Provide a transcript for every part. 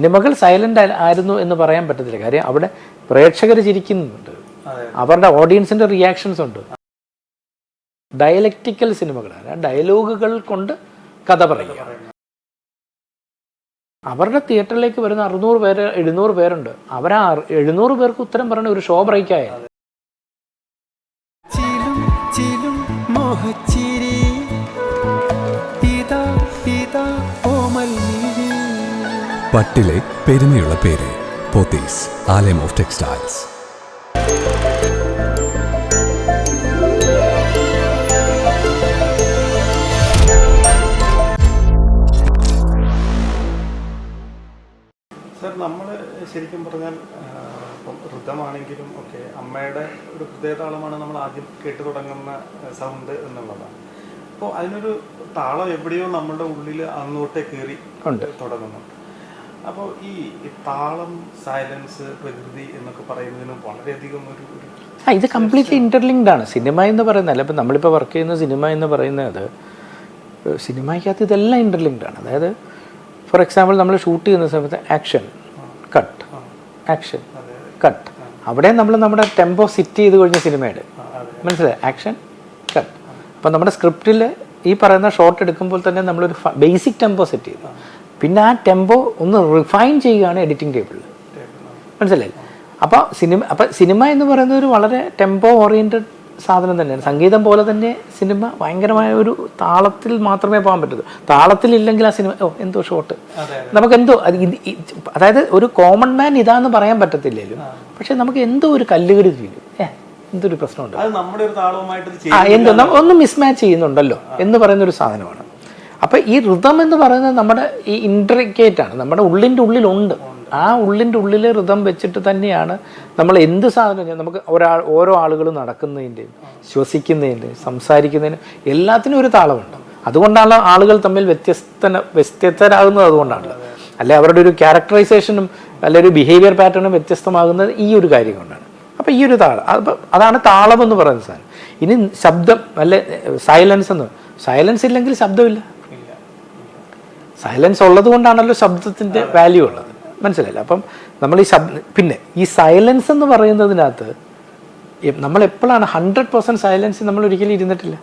സിനിമകൾ സൈലന്റ് ആയിരുന്നു എന്ന് പറയാൻ പറ്റത്തില്ല. കാര്യം അവിടെ പ്രേക്ഷകർ ചിരിക്കുന്നുണ്ട്. അവരുടെ ഓഡിയൻസിന്റെ റിയാക്ഷൻസ് ഉണ്ട്. ഡയലക്റ്റിക്കൽ സിനിമകളാണ് ഡയലോഗുകൾ കൊണ്ട് കഥ പറയുക. അവരുടെ തിയേറ്ററിലേക്ക് വരുന്ന അറുന്നൂറ് പേര് എഴുന്നൂറ് പേരുണ്ട്. അവരാ എഴുന്നൂറ് പേർക്ക് ഉത്തരം പറഞ്ഞ ഒരു ഷോ ബ്രേക്കായ പട്ടിലെ പെരുമയുള്ള പേര് പോത്തീസ് ആലയം ഓഫ് ടെക്സ്റ്റൈൽസ്. സർ നമ്മൾ ശരിക്കും പറഞ്ഞാൽ ഋതമാണെങ്കിലും ഒക്കെ അമ്മയുടെ ഒരു ഹൃദയതാളമാണ് നമ്മൾ ആദ്യം കേട്ടു തുടങ്ങുന്ന സൗണ്ട് എന്നുള്ളതാണ്. അപ്പോൾ അതിനൊരു താളം എവിടെയോ നമ്മുടെ ഉള്ളിൽ അങ്ങോട്ടേ കയറി ഉണ്ട്. അപ്പോൾ ഈ താളം സൈലൻസ് പ്രകൃതി എന്നൊക്കെ പറയുന്നതിന് വളരെയധികം ഒരു ആ ഇത് കംപ്ലീറ്റ്ലി ഇന്റർലിങ്ക്ഡ് ആണ്. സിനിമ എന്ന് പറയുന്നതല്ല ഇപ്പം നമ്മളിപ്പോൾ വർക്ക് ചെയ്യുന്ന സിനിമ എന്ന് പറയുന്നത് സിനിമയ്ക്കകത്ത് ഇതെല്ലാം ഇന്റർലിങ്ക്ഡ് ആണ്. അതായത് ഫോർ എക്സാമ്പിൾ നമ്മൾ ഷൂട്ട് ചെയ്യുന്ന സമയത്ത് ആക്ഷൻ കട്ട് ആക്ഷൻ കട്ട് അവിടെ നമ്മൾ നമ്മുടെ ടെമ്പോ സിറ്റ് ചെയ്ത് കഴിഞ്ഞ സിനിമയുടെ മനസ്സിലായി? ആക്ഷൻ കട്ട് അപ്പം നമ്മുടെ സ്ക്രിപ്റ്റിൽ ഈ പറയുന്ന ഷോട്ട് എടുക്കുമ്പോൾ തന്നെ നമ്മളൊരു ബേസിക് ടെമ്പോ സെറ്റ് ചെയ്തു. പിന്നെ ആ ടെമ്പോ ഒന്ന് റിഫൈൻ ചെയ്യുകയാണ് എഡിറ്റിംഗ് ടേബിളിൽ മനസ്സിലായി അപ്പോൾ സിനിമ അപ്പോൾ സിനിമ എന്ന് പറയുന്നത് ഒരു വളരെ ടെമ്പോ ഓറിയന്റഡ് സാധനം തന്നെയാണ്. സംഗീതം പോലെ തന്നെ സിനിമ ഭയങ്കരമായ ഒരു താളത്തിൽ മാത്രമേ പോകാൻ പറ്റൂ താളത്തിലില്ലെങ്കിൽ ആ സിനിമ ഓ എന്തോ ഷോട്ട് നമുക്ക് എന്തോ അത് അതായത് ഒരു കോമൺ മാൻ ഇതാന്ന് പറയാൻ പറ്റത്തില്ലല്ലോ പക്ഷെ നമുക്ക് എന്തോ ഒരു കല്ലുകടി ഫീലും. ഏ എന്തൊരു പ്രശ്നമുണ്ട്. എന്തോ ഒന്ന് മിസ്മാച്ച് ചെയ്യുന്നുണ്ടല്ലോ എന്ന് പറയുന്ന ഒരു സാധനമാണ്. അപ്പൊ ഈ ഋതം എന്ന് പറയുന്നത് നമ്മുടെ ഈ ഇൻട്രിക്കേറ്റ് ആണ്. നമ്മുടെ ഉള്ളിന്റെ ഉള്ളിലുണ്ട്. ആ ഉള്ളിന്റെ ഉള്ളിൽ ഋതം വെച്ചിട്ട് തന്നെയാണ് നമ്മൾ എന്ത് സാധനം നമുക്ക് ഒരാൾ ഓരോ ആളുകൾ നടക്കുന്നതിന്റെയും ശ്വസിക്കുന്നതിന്റെയും സംസാരിക്കുന്നതിനും എല്ലാത്തിനും ഒരു താളമുണ്ട്. അതുകൊണ്ടാണ് ആളുകൾ തമ്മിൽ വ്യത്യസ്ത വ്യത്യസ്തരാകുന്നത് അതുകൊണ്ടാണ് അല്ലെ അവരുടെ ഒരു ക്യാരക്ടറൈസേഷനും അല്ലെ ഒരു ബിഹേവിയർ പാറ്റേണും വ്യത്യസ്തമാകുന്നത് ഈ ഒരു കാര്യം കൊണ്ടാണ്. അപ്പം ഈ ഒരു താളം അപ്പം അതാണ് താളം എന്ന് പറയുന്ന സാധനം. ഇനി ശബ്ദം അല്ലെ സൈലൻസ് എന്ന്. സൈലൻസ് ഇല്ലെങ്കിൽ ശബ്ദമില്ല. സൈലൻസ് ഉള്ളത് കൊണ്ടാണല്ലോ ശബ്ദത്തിന്റെ വാല്യൂ ഉള്ളത്. മനസ്സിലായില്ല? അപ്പം നമ്മൾ ഈ ശബ്ദ പിന്നെ ഈ സൈലൻസ് എന്ന് പറയുന്നതിനകത്ത് നമ്മൾ എപ്പോഴാണ് ഹൺഡ്രഡ് പെർസെന്റ് സൈലൻസ് നമ്മൾ ഒരിക്കലും ഇരുന്നിട്ടില്ല?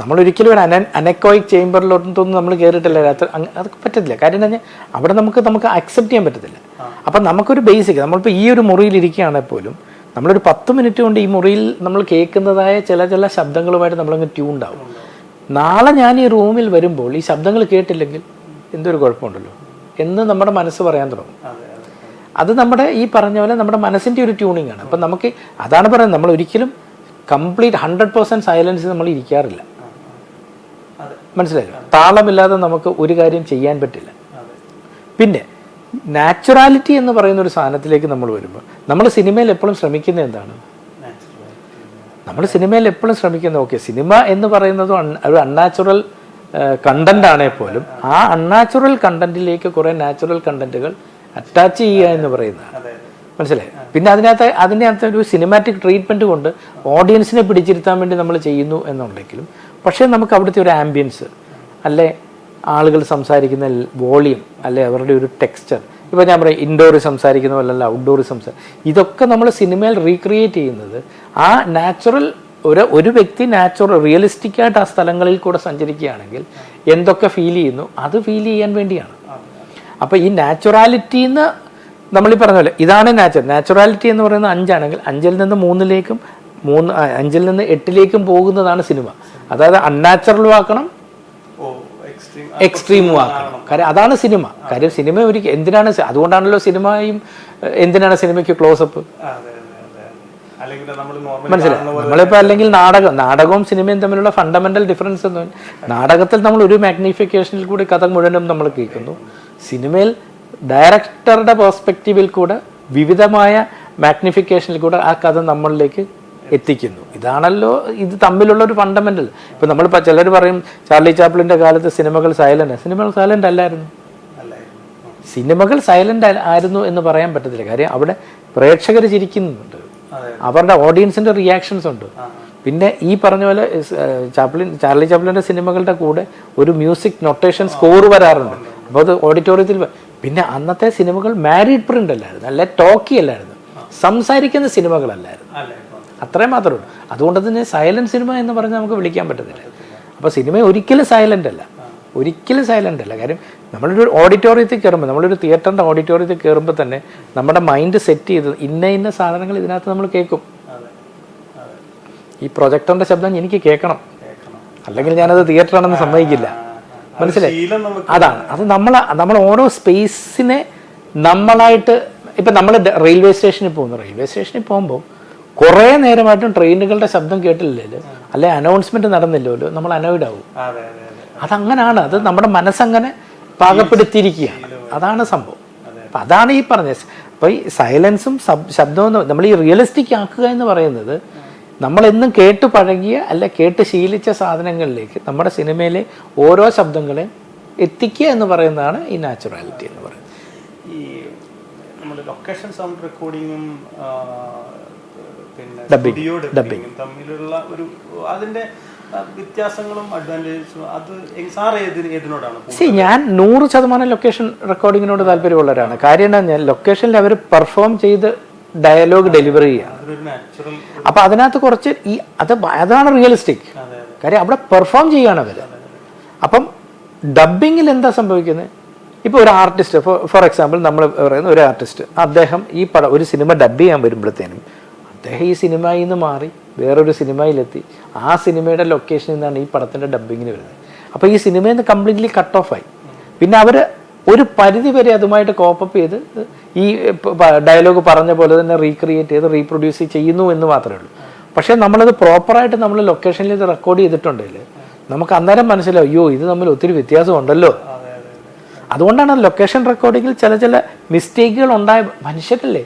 നമ്മൾ ഒരിക്കലും ഒരു അന അനക്കോയിക് ചേംബറിലോട്ടൊന്നും നമ്മൾ കയറിയിട്ടില്ല രാത്രി അതൊക്കെ പറ്റത്തില്ല. കാര്യം എന്താ പറഞ്ഞാൽ അവിടെ നമുക്ക് നമുക്ക് അക്സെപ്റ്റ് ചെയ്യാൻ പറ്റത്തില്ല. അപ്പം നമുക്കൊരു ബേസിക് നമ്മളിപ്പോൾ ഈ ഒരു മുറിയിൽ ഇരിക്കുകയാണെങ്കിൽ പോലും നമ്മളൊരു പത്ത് മിനിറ്റ് കൊണ്ട് ഈ മുറിയിൽ നമ്മൾ കേൾക്കുന്നതായ ചില ചില ശബ്ദങ്ങളുമായിട്ട് നമ്മളങ്ങ് ട്യൂൺ ആവും നാളെ ഞാൻ ഈ റൂമിൽ വരുമ്പോൾ ഈ ശബ്ദങ്ങൾ കേട്ടില്ലെങ്കിൽ എന്തൊരു കുഴപ്പമുണ്ടല്ലോ എന്ന് നമ്മുടെ മനസ്സ് പറയാൻ തുടങ്ങും. അതെ നമ്മുടെ ഈ പറഞ്ഞ പോലെ നമ്മുടെ മനസ്സിന്റെ ഒരു ട്യൂണിങ് ആണ്. അപ്പം നമുക്ക് അതാണ് പറയുന്നത് നമ്മൾ ഒരിക്കലും കംപ്ലീറ്റ് ഹൺഡ്രഡ് പെർസെന്റ് സൈലൻസ് നമ്മൾ ഇരിക്കാറില്ല. മനസ്സിലായില്ല താളമില്ലാതെ നമുക്ക് ഒരു കാര്യം ചെയ്യാൻ പറ്റില്ല. പിന്നെ നാച്ചുറാലിറ്റി എന്ന് പറയുന്ന ഒരു സാധനത്തിലേക്ക് നമ്മൾ വരുമ്പോൾ നമ്മൾ സിനിമയിൽ എപ്പോഴും ശ്രമിക്കുന്നത് എന്താണ്? നമ്മൾ സിനിമയിൽ എപ്പോഴും ശ്രമിക്കുന്നത് ഓക്കെ സിനിമ എന്ന് പറയുന്നത് ഒരു അൺനാച്ചുറൽ കണ്ടന്റ് ആണേ പോലും. ആ അൺനാച്ചുറൽ കണ്ടന്റിലേക്ക് കുറെ നാച്ചുറൽ കണ്ടന്റുകൾ അറ്റാച്ച് ചെയ്യുക എന്ന് പറയുന്നതാണ്. മനസ്സിലായി? പിന്നെ അതിനകത്ത് അതിനകത്ത് ഒരു സിനിമാറ്റിക് ട്രീറ്റ്മെന്റ് കൊണ്ട് ഓഡിയൻസിനെ പിടിച്ചിരുത്താൻ വേണ്ടി നമ്മൾ ചെയ്യുന്നു എന്നുണ്ടെങ്കിലും പക്ഷേ നമുക്ക് അവിടുത്തെ ഒരു ആംബിയൻസ് അല്ലെ? ആളുകൾ സംസാരിക്കുന്ന വോളിയം അല്ലെ? അവരുടെ ഒരു ടെക്സ്ചർ ഇപ്പോൾ ഞാൻ പറയും ഇൻഡോറിൽ സംസാരിക്കുന്ന പോലല്ല ഔട്ട്ഡോറിൽ സംസാരിക്കും ഇതൊക്കെ നമ്മൾ സിനിമയിൽ റീക്രിയേറ്റ് ചെയ്യുന്നത് ആ നാച്ചുറൽ ഒരു ഒരു വ്യക്തി നാച്ചുറൽ റിയലിസ്റ്റിക് ആയിട്ട് ആ സ്ഥലങ്ങളിൽ കൂടെ സഞ്ചരിക്കുകയാണെങ്കിൽ എന്തൊക്കെ ഫീൽ ചെയ്യുന്നു? അത് ഫീൽ ചെയ്യാൻ വേണ്ടിയാണ്. അപ്പോൾ ഈ നാച്ചുറാലിറ്റിന്ന് നമ്മൾ ഈ പറഞ്ഞ പോലെ ഇതാണ് നാച്ചുറൽ നാച്ചുറാലിറ്റി എന്ന് പറയുന്നത് അഞ്ചാണെങ്കിൽ അഞ്ചിൽ നിന്ന് മൂന്നിലേക്കും മൂന്ന് അഞ്ചിൽ നിന്ന് എട്ടിലേക്കും പോകുന്നതാണ് സിനിമ അതായത് അൺനാച്ചുറലും ആക്കണം എക്സ്ട്രീമും ആക്കണം കാര്യം അതാണ് സിനിമ കാര്യം സിനിമ ഒരിക്കൽ എന്തിനാണ് അതുകൊണ്ടാണല്ലോ സിനിമയും എന്തിനാണ് സിനിമയ്ക്ക് ക്ലോസപ്പ് അതെ അതെ അതെ അല്ലെങ്കിൽ നമ്മൾ നോർമൽ മനസ്സിലായി. നമ്മളിപ്പോൾ അല്ലെങ്കിൽ നാടകം നാടകവും സിനിമയും തമ്മിലുള്ള ഫണ്ടമെന്റൽ ഡിഫറൻസ് എന്ന് നാടകത്തിൽ നമ്മൾ ഒരു മാഗ്നിഫിക്കേഷനിൽ കൂടി കഥ മുഴുവനും നമ്മൾ കേൾക്കുന്നു. സിനിമയിൽ ഡയറക്ടറുടെ പേഴ്സ്പെക്റ്റീവിൽ കൂടെ വിവിധമായ മാഗ്നിഫിക്കേഷനിൽ കൂടെ ആ കഥ നമ്മളിലേക്ക് എത്തിക്കുന്നു. ഇതാണല്ലോ ഇത് തമ്മിലുള്ള ഒരു ഫണ്ടമെന്റൽ ഇപ്പൊ നമ്മളിപ്പോൾ ചിലർ പറയും ചാർലി ചാപ്ലിന്റെ കാലത്ത് സിനിമകൾ സൈലന്റ് സിനിമകൾ സൈലന്റ് അല്ലായിരുന്നു. സിനിമകൾ സൈലന്റ് ആയിരുന്നു എന്ന് പറയാൻ പറ്റത്തില്ല. കാര്യം അവിടെ പ്രേക്ഷകർ ചിരിക്കുന്നുണ്ട്. അവരുടെ ഓഡിയൻസിന്റെ റിയാക്ഷൻസ് ഉണ്ട്. പിന്നെ ഈ പറഞ്ഞ പോലെ ചാപ്ലിൻ ചാർലി ചാപ്ലിന്റെ സിനിമകളുടെ കൂടെ ഒരു മ്യൂസിക് നൊട്ടേഷൻ സ്കോർ വരാറുണ്ട്. അപ്പോൾ അത് ഓഡിറ്റോറിയത്തിൽ പിന്നെ അന്നത്തെ സിനിമകൾ മാരീഡ് പ്രിന്റ് അല്ലായിരുന്നു. അല്ലെ ടോക്കി അല്ലായിരുന്നു. സംസാരിക്കുന്ന സിനിമകളല്ലായിരുന്നു. അത്രേ അത്രയും മാത്രമേ ഉള്ളൂ. അതുകൊണ്ട് തന്നെ സൈലന്റ് സിനിമ എന്ന് പറഞ്ഞാൽ നമുക്ക് വിളിക്കാൻ പറ്റത്തില്ല. അപ്പോൾ സിനിമ ഒരിക്കലും സൈലന്റ് അല്ല. ഒരിക്കലും സൈലന്റ് അല്ല. കാര്യം നമ്മളൊരു ഓഡിറ്റോറിയത്തിൽ കയറുമ്പോൾ നമ്മളൊരു തിയേറ്ററിന്റെ ഓഡിറ്റോറിയത്തിൽ കയറുമ്പോൾ തന്നെ നമ്മുടെ മൈൻഡ് സെറ്റ് ചെയ്ത് ഇന്ന ഇന്ന സാധനങ്ങൾ ഇതിനകത്ത് നമ്മൾ കേൾക്കും. ഈ പ്രൊജക്ടറിന്റെ ശബ്ദം എനിക്ക് കേൾക്കണം. അല്ലെങ്കിൽ ഞാനത് തിയേറ്ററാണെന്ന് സമ്മതിക്കില്ല. മനസ്സിലായി? അതാണ്. അത് നമ്മൾ നമ്മൾ ഓരോ സ്പേസിനെ നമ്മളായിട്ട് ഇപ്പം നമ്മൾ റെയിൽവേ സ്റ്റേഷനിൽ പോകുന്നു. റെയിൽവേ സ്റ്റേഷനിൽ പോകുമ്പോൾ കുറേ നേരമായിട്ടും ട്രെയിനുകളുടെ ശബ്ദം കേട്ടില്ലല്ലോ. അല്ലെ അനൗൺസ്മെന്റ് നടന്നില്ലല്ലോ. നമ്മൾ അനോയിഡ് ആവും. അതെ അതെ അതെ. അതങ്ങനാണ്. അത് നമ്മുടെ മനസ്സങ്ങനെ പാകപ്പെടുത്തിയിരിക്കുകയാണ്. അതാണ് സംഭവം. അപ്പം അതാണ് ഈ പറഞ്ഞത്. അപ്പോൾ ഈ സൈലൻസും ശബ്ദവും നമ്മൾ ഈ റിയലിസ്റ്റിക് ആക്കുക എന്ന് പറയുന്നത് നമ്മളെന്നും കേട്ട് പഴകിയ അല്ല കേട്ട് ശീലിച്ച സാധനങ്ങളിലേക്ക് നമ്മുടെ സിനിമയിലെ ഓരോ ശബ്ദങ്ങളെ എത്തിക്കുക എന്ന് പറയുന്നതാണ് ഈ നാച്ചുറാലിറ്റി എന്ന് പറയുന്നത്. ഈ നമ്മുടെ ലൊക്കേഷൻ സൗണ്ട് റെക്കോർഡിങ്ങും പിന്നെ സ്റ്റുഡിയോ ഡബിങ്ങും തമ്മിലുള്ള ഒരു അതിന്റെ വ്യത്യാസങ്ങളും അഡ്വാന്റേജസും അത് സാർ ഏത് ഏതിനോടാണ് സി ഞാൻ നൂറ് ശതമാനം ലൊക്കേഷൻ റെക്കോർഡിങ്ങിനോട് താല്പര്യമുള്ളവരാണ്. കാര്യം എന്താ ഞാൻ ലൊക്കേഷനിൽ അവർ പെർഫോം ചെയ്ത് ഡയലോഗ് ഡെലിവറി ചെയ്യുക അപ്പൊ അതിനകത്ത് കുറച്ച് ഈ അത് അതാണ് റിയലിസ്റ്റിക് കാര്യം അവിടെ പെർഫോം ചെയ്യാണ് അവർ അപ്പം ഡബിങ്ങിൽ എന്താ സംഭവിക്കുന്നത് ഇപ്പോൾ ഒരു ആർട്ടിസ്റ്റ് ഫോർ എക്സാമ്പിൾ നമ്മൾ പറയുന്ന ഒരു ആർട്ടിസ്റ്റ് അദ്ദേഹം ഈ പടം ഒരു സിനിമ ഡബ് ചെയ്യാൻ വരുമ്പോഴത്തേനും അദ്ദേഹം ഈ സിനിമയിൽ നിന്ന് മാറി വേറൊരു സിനിമയിലെത്തി. ആ സിനിമയുടെ ലൊക്കേഷനിൽ നിന്നാണ് ഈ പടത്തിന്റെ ഡബിങ്ങിന് വരുന്നത്. അപ്പോൾ ഈ സിനിമയിൽ നിന്ന് കംപ്ലീറ്റ്ലി കട്ട് ഓഫ് ആയി. പിന്നെ അവർ ഒരു പരിധി വരെ അതുമായിട്ട് കോപ്പപ്പ് ചെയ്ത് ഈ ഡയലോഗ് പറഞ്ഞ പോലെ തന്നെ റീക്രിയേറ്റ് ചെയ്ത് റീപ്രൊഡ്യൂസ് ചെയ്യുന്നു എന്ന് മാത്രമേ ഉള്ളൂ. പക്ഷേ നമ്മളത് പ്രോപ്പറായിട്ട് നമ്മൾ ലൊക്കേഷനിൽ ഇത് റെക്കോർഡ് ചെയ്തിട്ടുണ്ടെങ്കിൽ നമുക്ക് അന്നേരം മനസ്സിലാവും അയ്യോ ഇത് തമ്മിൽ ഒത്തിരി വ്യത്യാസമുണ്ടല്ലോ അതുകൊണ്ടാണ് ലൊക്കേഷൻ റെക്കോർഡിങ്ങിൽ ചില ചില മിസ്റ്റേക്കുകൾ ഉണ്ടായ മനുഷ്യരല്ലേ?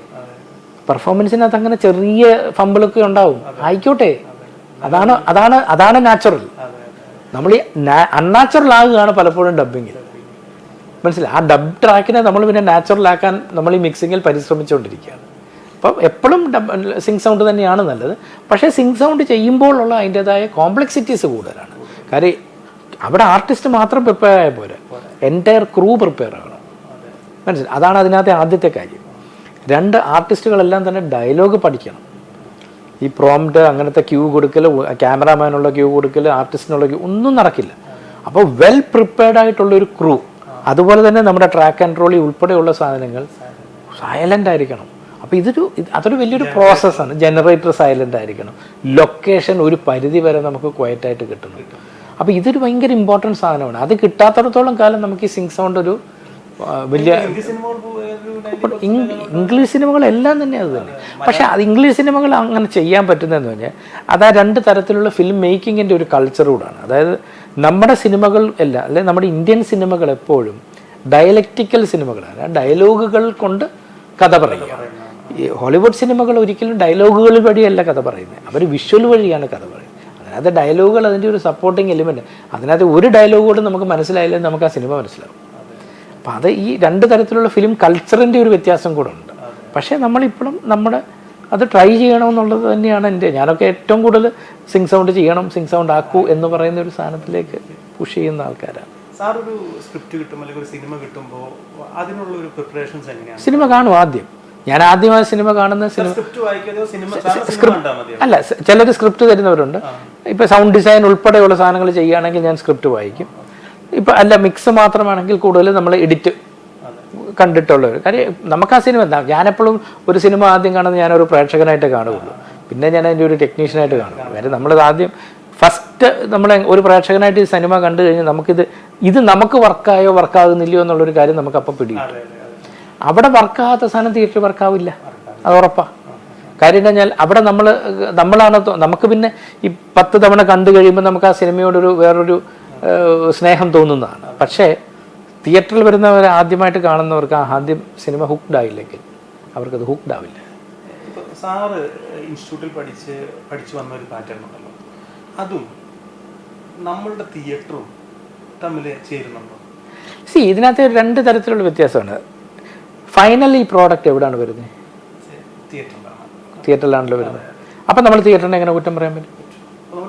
പെർഫോമൻസിനകത്ത് അങ്ങനെ ചെറിയ ഫമ്പിളൊക്കെ ഉണ്ടാവും. ആയിക്കോട്ടെ. അതാണ് അതാണ് അതാണ് നാച്ചുറൽ നമ്മൾ ഈ അൺനാച്ചുറൽ ആകുകയാണ് പലപ്പോഴും ഡബിങ്ങിൽ മനസ്സിലായി? ആ ഡബ് ട്രാക്കിനെ നമ്മൾ പിന്നെ നാച്ചുറൽ ആക്കാൻ നമ്മൾ ഈ മിക്സിങ്ങിൽ പരിശ്രമിച്ചുകൊണ്ടിരിക്കുകയാണ്. അപ്പം എപ്പോഴും ഡബ് സിങ് സൗണ്ട് തന്നെയാണ് നല്ലത്. പക്ഷേ സിങ് സൗണ്ട് ചെയ്യുമ്പോഴുള്ള അതിന്റെതായ കോംപ്ലക്സിറ്റീസ് കൂടുതലാണ്. കാര്യം അവിടെ ആർട്ടിസ്റ്റ് മാത്രം പ്രിപ്പയർ ആയ പോരെ. എന്റയർ ക്രൂ പ്രിപ്പയർ ആകണം മനസ്സിലായി? അതാണ് അതിനകത്തെ ആദ്യത്തെ കാര്യം. രണ്ട് ആർട്ടിസ്റ്റുകളെല്ലാം തന്നെ ഡയലോഗ് പഠിക്കണം. ഈ പ്രോംപ്റ്റ് അങ്ങനത്തെ ക്യൂ കൊടുക്കൽ ക്യാമറാമാനുള്ള ക്യൂ കൊടുക്കൽ ആർട്ടിസ്റ്റിനുള്ള ക്യൂ ഒന്നും നടക്കില്ല. അപ്പോൾ വെൽ പ്രിപ്പയർഡ് ആയിട്ടുള്ള ഒരു ക്രൂ അതുപോലെ തന്നെ നമ്മുടെ ട്രാക്ക് ആൻഡ് ട്രോളി ഉൾപ്പെടെയുള്ള സാധനങ്ങൾ സൈലന്റ് ആയിരിക്കണം. അപ്പോൾ ഇതൊരു അതൊരു വലിയൊരു പ്രോസസ്സാണ് ജനറേറ്റർ സൈലന്റ് ആയിരിക്കണം. ലൊക്കേഷൻ ഒരു പരിധി വരെ നമുക്ക് ക്വയറ്റായിട്ട് കിട്ടുന്നു അപ്പോൾ ഇതൊരു ഭയങ്കര ഇമ്പോർട്ടന്റ് സാധനമാണ്. അത് കിട്ടാത്തടത്തോളം കാലം നമുക്ക് ഈ സിങ് സൗണ്ട് ഒരു വലിയ ഹിന്ദി സിനിമകൾ പോ- ഒരു 90% ഇംഗ്- ഇംഗ്ലീഷ് സിനിമകളെല്ലാം തന്നെ അത് തന്നെ. പക്ഷെ അത് ഇംഗ്ലീഷ് സിനിമകൾ അങ്ങനെ ചെയ്യാൻ പറ്റുന്നതെന്ന് പറഞ്ഞാൽ അത് ആ രണ്ട് തരത്തിലുള്ള ഫിലിം മേക്കിങ്ങിന്റെ ഒരു കൾച്ചർ കൂടാണ്. അതായത് നമ്മുടെ സിനിമകൾ എല്ലാം അല്ലെ നമ്മുടെ ഇന്ത്യൻ സിനിമകൾ എപ്പോഴും ഡയലക്റ്റിക്കൽ സിനിമകളാണ്. ഡയലോഗുകൾ കൊണ്ട് കഥ പറയുക. ഈ ഹോളിവുഡ് സിനിമകൾ ഒരിക്കലും ഡയലോഗുകൾ വഴിയല്ല കഥ പറയുന്നത്. അവർ വിഷ്വൽ വഴിയാണ് കഥ പറയുന്നത്. അതിനകത്ത് ഡയലോഗുകൾ അതിന്റെ ഒരു സപ്പോർട്ടിങ് എലിമെന്റ് അതിനകത്ത് ഒരു ഡയലോഗ് കൊണ്ട് നമുക്ക് മനസ്സിലായില്ലെങ്കിൽ നമുക്ക് ആ സിനിമ മനസ്സിലാവും. അപ്പം അത് ഈ രണ്ട് തരത്തിലുള്ള ഫിലിം കൾച്ചറിന്റെ ഒരു വ്യത്യാസം കൂടെ ഉണ്ട്. പക്ഷേ നമ്മളിപ്പോഴും നമ്മുടെ അത് ട്രൈ ചെയ്യണമെന്നുള്ളത് തന്നെയാണ് എന്റെ ഞാനൊക്കെ ഏറ്റവും കൂടുതൽ സിങ് സൗണ്ട് ചെയ്യണം സിങ് സൗണ്ട് ആക്കൂ എന്ന് പറയുന്ന ഒരു സാധനത്തിലേക്ക് പുഷ് ചെയ്യുന്ന ആൾക്കാരാണ്. സാർ ഒരു സ്ക്രിപ്റ്റ് കിട്ടും അല്ലെങ്കിൽ ഒരു സിനിമ കിട്ടുമ്പോൾ അതിനുള്ള ഒരു പ്രിപ്പറേഷൻസ് എങ്ങനെയാണ്? സിനിമ കാണും ആദ്യം. ഞാൻ ആദ്യമായി സിനിമ കാണുന്ന സിനിമ അല്ല ചിലർ സ്ക്രിപ്റ്റ് തരുന്നവരുണ്ട്. ഇപ്പൊ സൗണ്ട് ഡിസൈൻ ഉൾപ്പെടെയുള്ള സാധനങ്ങൾ ചെയ്യുകയാണെങ്കിൽ ഞാൻ സ്ക്രിപ്റ്റ് വായിക്കും. ഇപ്പൊ അല്ല മിക്സ് മാത്രമാണെങ്കിൽ കൂടുതൽ നമ്മൾ എഡിറ്റ് കണ്ടിട്ടുള്ളവർ. കാര്യം നമുക്ക് ആ സിനിമ എന്താ? ഞാനെപ്പോഴും ഒരു സിനിമ ആദ്യം കാണുന്നത് ഞാനൊരു പ്രേക്ഷകനായിട്ട് കാണുകയുള്ളൂ. പിന്നെ ഞാൻ അതിന്റെ ഒരു ടെക്നീഷ്യനായിട്ട് കാണും കാര്യം നമ്മൾ ആദ്യം ഫസ്റ്റ് നമ്മൾ ഒരു പ്രേക്ഷകനായിട്ട് ഈ സിനിമ കണ്ടു കഴിഞ്ഞാൽ നമുക്കിത് ഇത് നമുക്ക് വർക്കായോ വർക്കാകുന്നില്ലയോ എന്നുള്ളൊരു കാര്യം നമുക്ക് അപ്പം പിടിക്കും അവിടെ വർക്കാകാത്ത സാധനം തിയേറ്ററിൽ വർക്കാവില്ല അത് ഉറപ്പാ. കാര്യം കഴിഞ്ഞാൽ അവിടെ നമ്മൾ നമ്മളാണ് നമുക്ക് പിന്നെ ഈ പത്ത് തവണ കണ്ടു കഴിയുമ്പോൾ നമുക്ക് ആ സിനിമയോടൊരു വേറൊരു സ്നേഹം തോന്നുന്നതാണ്. പക്ഷേ തിയേറ്ററിൽ വരുന്നവർ ആദ്യമായിട്ട് കാണുന്നവർക്ക് ആ ആദ്യം സിനിമ ഹുക്ഡ് ആയില്ലെങ്കിൽ അവർക്കത് ഹുക്ഡ് ആവില്ല. സാറ് ഇൻസ്റ്റിറ്റ്യൂട്ടിൽ പഠിച്ച് പഠിച്ചു വന്ന ഒരു പാറ്റേൺ ഉണ്ടല്ലോ. അതും നമ്മളുടെ തിയേറ്ററും തമ്മിൽ ചേരുന്നുണ്ടോ? സി ഇതിനകത്ത് രണ്ട് തരത്തിലുള്ള വ്യത്യാസമാണ് ഫൈനൽ ഈ പ്രോഡക്റ്റ് എവിടെയാണ് വരുന്നത്? തിയേറ്ററിലാണ്? തിയേറ്ററിലാണല്ലോ വരുന്നത്. അപ്പം നമ്മൾ തിയേറ്ററിനെ എങ്ങനെ കുറ്റം പറയാൻ പറ്റും?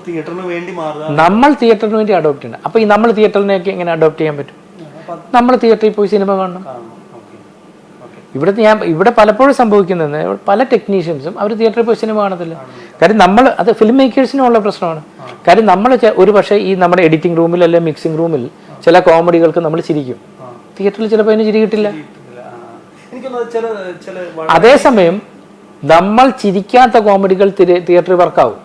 തിയേറ്ററിന് വേണ്ടി മാറുക. നമ്മൾ തിയേറ്ററിന് വേണ്ടി അഡോപ്റ്റ് ചെയ്യണം. അപ്പോൾ ഈ നമ്മൾ തിയേറ്ററിനെയൊക്കെ എങ്ങനെ അഡോപ്റ്റ് ചെയ്യാൻ പറ്റും? നമ്മൾ തിയേറ്ററിൽ പോയി സിനിമ കാണണം. ഇവിടെ ഞാൻ ഇവിടെ പലപ്പോഴും സംഭവിക്കുന്നത് പല ടെക്നീഷ്യൻസും അവർ തിയേറ്ററിൽ പോയി സിനിമ കാണത്തില്ല. കാര്യം നമ്മൾ അത് ഫിലിം മേക്കേഴ്സിനുള്ള പ്രശ്നമാണ്. കാര്യം നമ്മൾ ഒരു പക്ഷേ ഈ നമ്മുടെ എഡിറ്റിംഗ് റൂമിൽ അല്ലെ മിക്സിംഗ് റൂമിൽ ചില കോമഡികൾക്ക് നമ്മൾ ചിരിക്കും. തിയേറ്ററിൽ ചിലപ്പോൾ അതിന് ചിരി കിട്ടില്ല. അതേസമയം നമ്മൾ ചിരിക്കാത്ത കോമഡികൾ തിയേറ്ററിൽ വർക്കാവും.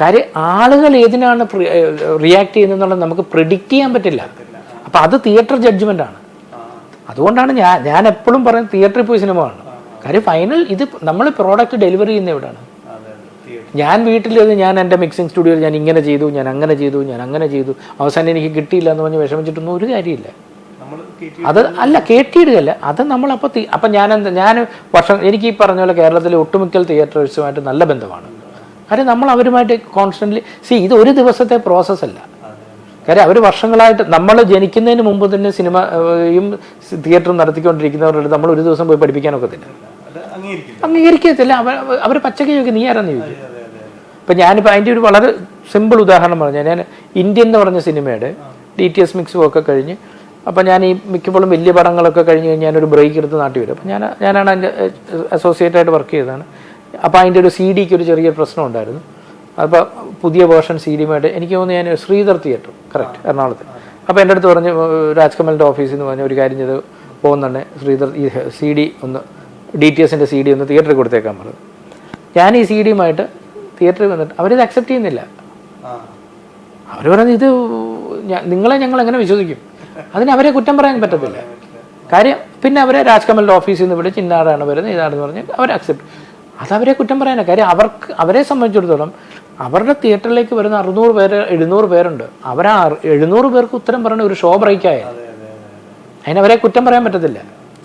കാര്യം ആളുകൾ ഏതിനാണ് റിയാക്ട് ചെയ്യുന്നതെന്നുള്ളത് നമുക്ക് പ്രിഡിക്റ്റ് ചെയ്യാൻ പറ്റില്ല. അപ്പൊ അത് തിയേറ്റർ ജഡ്ജ്മെന്റ് ആണ്. അതുകൊണ്ടാണ് ഞാൻ ഞാൻ എപ്പോഴും പറയുന്നത് തിയേറ്ററിൽ പോയി സിനിമ കാണണം. കാര്യം ഫൈനൽ ഇത് നമ്മൾ പ്രോഡക്റ്റ് ഡെലിവറി ചെയ്യുന്ന എവിടെയാണ്? ഞാൻ വീട്ടിലിരുന്ന് ഞാൻ എന്റെ മിക്സിംഗ് സ്റ്റുഡിയോയിൽ ഞാൻ ഇങ്ങനെ ചെയ്തു ഞാൻ അങ്ങനെ ചെയ്തു ഞാൻ അങ്ങനെ ചെയ്തു. അവസാനം എനിക്ക് കിട്ടിയില്ല എന്ന് പറഞ്ഞ് വിഷമിച്ചിട്ടൊന്നും ഒരു കാര്യമില്ല. അത് അല്ല കേട്ടിയിടുകയല്ല അത് നമ്മളപ്പോൾ അപ്പം ഞാൻ എന്താ ഞാൻ വർഷം എനിക്ക് ഈ പറഞ്ഞ പോലെ കേരളത്തിലെ ഒട്ടുമിക്കൽ തിയേറ്റേഴ്സുമായിട്ട് നല്ല ബന്ധമാണ്. കാര്യം നമ്മൾ അവരുമായിട്ട് കോൺസ്റ്റന്റ്ലി സി ഇത് ഒരു ദിവസത്തെ പ്രോസസ്സല്ല കാര്യം അവർ വർഷങ്ങളായിട്ട് നമ്മൾ ജനിക്കുന്നതിന് മുമ്പ് തന്നെ സിനിമയും തിയേറ്ററും നടത്തിക്കൊണ്ടിരിക്കുന്നവരുടെ നമ്മൾ ഒരു ദിവസം പോയി പഠിപ്പിക്കാനൊക്കത്തില്ല അംഗീകരിക്കത്തില്ല. അവർ അവർ പച്ചക്ക് ചോദിക്കും നീ ആരാന്ന് ചോദിക്കും? ഇപ്പം ഞാനിപ്പോൾ അതിന്റെ ഒരു വളരെ സിമ്പിൾ ഉദാഹരണം പറഞ്ഞാൽ ഞാൻ ഇന്ത്യൻ എന്ന് പറഞ്ഞ സിനിമയുടെ ഡി ടി എസ് മിക്സും ഒക്കെ കഴിഞ്ഞ് അപ്പം ഞാൻ ഈ മിക്കപ്പോഴും വലിയ പടങ്ങളൊക്കെ കഴിഞ്ഞ് കഴിഞ്ഞ് ഞാനൊരു ബ്രേക്ക് എടുത്ത് നാട്ടി വരും. അപ്പം ഞാൻ ഞാനാണ് അതിന്റെ അസോസിയേറ്റ് ആയിട്ട് വർക്ക് ചെയ്തതാണ്. അപ്പോൾ അതിന്റെ ഒരു സി ഡിക്ക് ഒരു ചെറിയ പ്രശ്നം ഉണ്ടായിരുന്നു. അപ്പോൾ പുതിയ വേർഷൻ സി ഡിയുമായിട്ട് എനിക്ക് തോന്നുന്നു ഞാൻ ശ്രീധർ തിയേറ്റർ കറക്റ്റ് എറണാകുളത്ത്. അപ്പോൾ എന്റെ അടുത്ത് പറഞ്ഞ് രാജ്കമലിന്റെ ഓഫീസിൽ നിന്ന് പറഞ്ഞ് ഒരു കാര്യം ചെയ്ത് പോകുന്നുണ്ട്. ശ്രീധർ ഈ സി ഡി ഒന്ന് ഡി ടി എസിന്റെ സി ഡി ഒന്ന് തിയേറ്ററിൽ കൊടുത്തേക്കാൻ പറഞ്ഞു ഞാൻ ഈ സി ഡിയുമായിട്ട് തിയേറ്ററിൽ വന്നിട്ട് അവരിത് അക്സെപ്റ്റ് ചെയ്യുന്നില്ല. അവർ പറഞ്ഞു ഇത് നിങ്ങളെ ഞങ്ങൾ എങ്ങനെ വിശ്വസിക്കും? അതിന് അവരെ കുറ്റം പറയാൻ പറ്റത്തില്ല. കാര്യം പിന്നെ അവരെ രാജ്കമലിന്റെ ഓഫീസിൽ നിന്ന് വിളിച്ച് ഇന്നാടാണ് വരുന്നത് ഇതാണെന്ന് പറഞ്ഞ് അവർ അക്സെപ്റ്റ് അതവരെ കുറ്റം പറയാനാണ് കാര്യം അവർക്ക് അവരെ സംബന്ധിച്ചിടത്തോളം അവരുടെ തിയേറ്ററിലേക്ക് വരുന്ന അറുന്നൂറ് പേര് എഴുന്നൂറ് പേരുണ്ട്. അവരാ എഴുന്നൂറ് പേർക്ക് ഉത്തരം പറയുന്ന ഒരു ഷോ ബ്രേക്കായ. അതിനവരെ കുറ്റം പറയാൻ പറ്റത്തില്ല.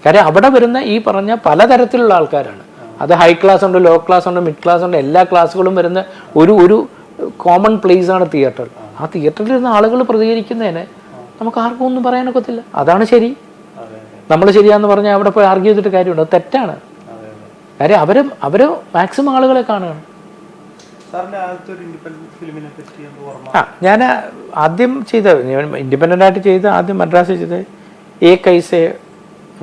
കാര്യം അവിടെ വരുന്ന ഈ പറഞ്ഞ പലതരത്തിലുള്ള ആൾക്കാരാണ്. അത് ഹൈ ക്ലാസ് ഉണ്ട് ലോ ക്ലാസ് ഉണ്ട് മിഡ് ക്ലാസ് ഉണ്ട് എല്ലാ ക്ലാസ്സുകളും വരുന്ന ഒരു ഒരു കോമൺ പ്ലേസ് ആണ് തിയേറ്റർ ആ. തിയേറ്ററിൽ ഇരുന്ന ആളുകൾ പ്രതികരിക്കുന്നതിന് നമുക്ക് ആർക്കും ഒന്നും പറയാനൊക്കത്തില്ല. അതാണ് ശരി. നമ്മൾ ശരിയാന്ന് പറഞ്ഞാൽ അവിടെ പോയി ആർഗ്യൂ ചെയ്തിട്ട് കാര്യമുണ്ട്. അത് തെറ്റാണ്. കാര്യം അവർ അവർ മാക്സിമം ആളുകളെ കാണുകയാണ്. ആ ഞാൻ ആദ്യം ചെയ്ത ഇൻഡിപെൻഡന്റ് ആയിട്ട് ചെയ്ത ആദ്യം മദ്രാസിൽ ചെയ്ത് ഏ കൈസേ